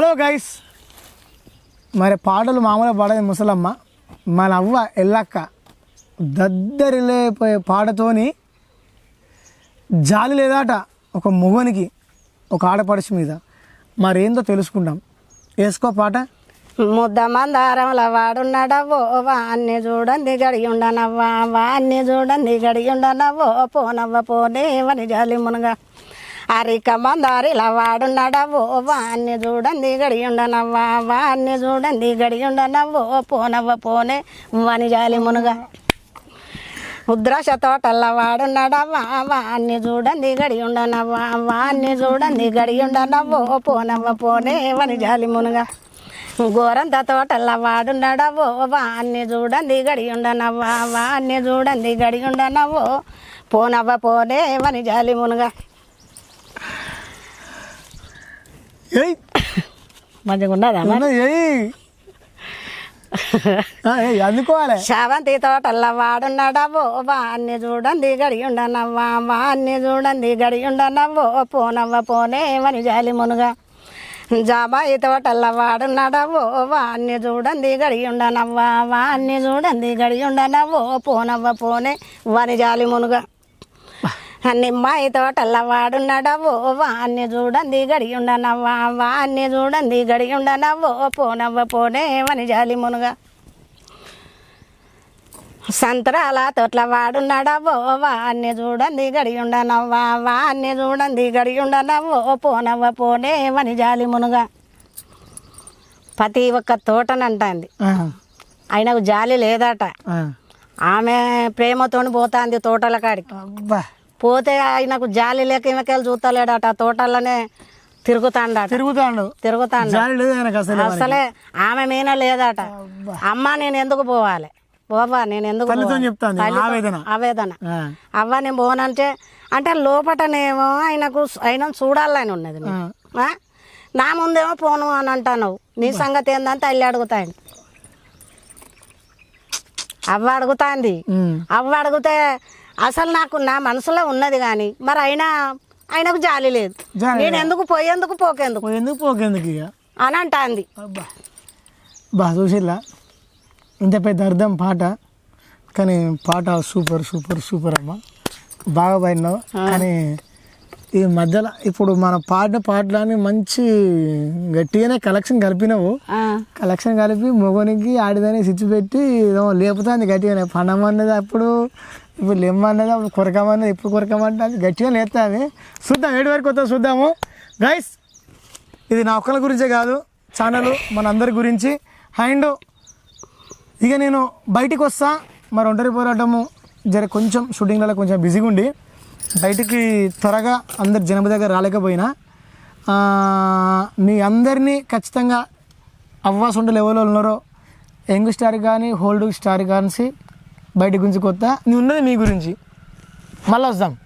Hello guys. మరి పాటలు మామూలుగా పాడేది ముసలమ్మ. మన అవ్వ ఎల్లక్క దద్దరిలేపోయే పాటతోని జాలి లేదాట ఒక మొగనికి ఒక ఆడపడుచు మీద. మరేందో తెలుసుకుంటాం వేసుకో పాట. ముద్ద మందారంల వాడున్నాడవ్వో వాన్ని చూడండి గడిగి ఉండనవ్వా వాన్ని చూడండి గడిగి ఉండనవ్వో పోనవ్వ పోనేవని జాలి మునగా. అరిక మందారిలా వాడున్నాడవో వాన్ని చూడండి గడిగి ఉండనవ్వా వాన్ని చూడండి గడిగి ఉండనవ్వో పోనవ్వ పోనే వని జాలి మునుగా. ఉద్రాక్ష తోటల్ల వాడున్నాడవ్వా వాన్ని చూడండి గడి ఉండనవ్వా వాన్ని చూడండి గడి ఉండనవ్వో పోనవ్వ పోనే వని జాలి మునుగా. గోరంత తోటల్లో వాడున్నాడవో వాన్ని చూడండి గడి ఉండనవ్వా వాన్ని చూడండి గడి ఉండనవ్వో పోనవ్వ పోనే వని జాలి మునుగా. ఏయ్. మంచిగా ఉన్నదా ఏయ్. అందుకోవాలి. శావంతి తోటల్ల వాడున్నాడవ్వో వాన్ని చూడండి గడి ఉండనవ్వా వాన్ని చూడండి గడి ఉండనవ్వో పోనవ్వ పోనే వని జాలి మునుగా. జాబాయి తోటల్ల వాడున్నాడవ్వో వాన్ని చూడండి గడి ఉండనవ్వా వాన్ని చూడండి గడి ఉండనవ్వో పోనవ్వ పోనే వని జాలి మునుగా. నిమ్మాయి తోటల్ల వాడున్నాడవ్వో వాన్ని చూడండి గడి ఉండనవ్వా వాన్ని చూడండి గడి ఉండనవ్వో పోనవ్వ పోనే వని జాలి మునుగా. సంతరాల తోట్ల వాడున్నాడవ్వో వాన్ని చూడండి గడి ఉండనవ్వా వాన్ని చూడండి గడి ఉండనవ్వో పోనవ్వ పోనే వని జాలి మునుగా. ప్రతి ఒక్క తోటనంటాంది. ఆయనకు జాలి లేదట. ఆమె ప్రేమతోని పోతాంది తోటల కాడికి. అబ్బా. పోతే ఆయనకు జాలి లేక ఈమెకెళ్ళి చూస్తలేడట తోటల్లోనే తిరుగుతాండట. తిరుగుతాడు. తిరుగుతాండ. అసలు అసలే ఆమె మీన లేదట. అమ్మ నేను ఎందుకు పోవాలి? పోవా నేను ఎందుకు తల్లితో- ఆవేదన. అవ్వ నేను పోనంటే అంటే లోపటనేమో ఆయనకు ఆయన చూడాలని ఉన్నది? నా ముందేమో పోను అని అంటాను నీ సంగతి ఏందంటే తల్లి అడుగుతాంది. అవ్వ అడుగుతాంది. అవ్వ అడిగితే అసలు నాకు నా మనసులో ఉన్నది కానీ మరి అయినా ఆయనకు జాలి లేదు. నేను ఎందుకు పోయేందుకు పోకేందుకు? ఎందుకు పోకేందుకు ఇక? అని అంటాంది. అబ్బా. బా చూసిల్లా ఇంత పెద్ద అర్థం పాట. కానీ పాట సూపర్ సూపర్ సూపర్ అమ్మ. బాగా పాడినావు. కానీ ఈ మధ్యలో ఇప్పుడు మన పాడిన పాటలని మంచి గట్టిగానే కలెక్షన్ కలిపినావు. కలెక్షన్ కలిపి మొగనికి ఆడిదని స్విచ్ పెట్టి ఏదో లేపుతుంది గట్టిగానే. పండమన్నది అప్పుడు ఇప్పుడు లెమ్మన్నది అప్పుడు కొరకమన్నది ఇప్పుడు కొరకమంటే గట్టిగా లేస్తుంది చూద్దాం ఏడు వరకు వద్దాం చూద్దాము. గైస్ ఇది నా ఒక్కల గురించే కాదు ఛానల్ మన అందరి గురించి. అండ్ ఇక నేను బయటికి వస్తా. మరి ఒంటరి పోరాటము జర కొంచెం షూటింగ్లలో కొంచెం బిజీగా ఉండి బయటికి త్వరగా అందరి జనం దగ్గర రాలేకపోయినా మీ అందరినీ ఖచ్చితంగా అవ్వాసుండలు ఎవరో ఉన్నారో యంగ్ స్టార్ కానీ హోల్డ్ స్టార్ కానీ బయట గురించి కొత్త. నీ ఉన్నది మీ గురించి. మళ్ళీ వద్దాం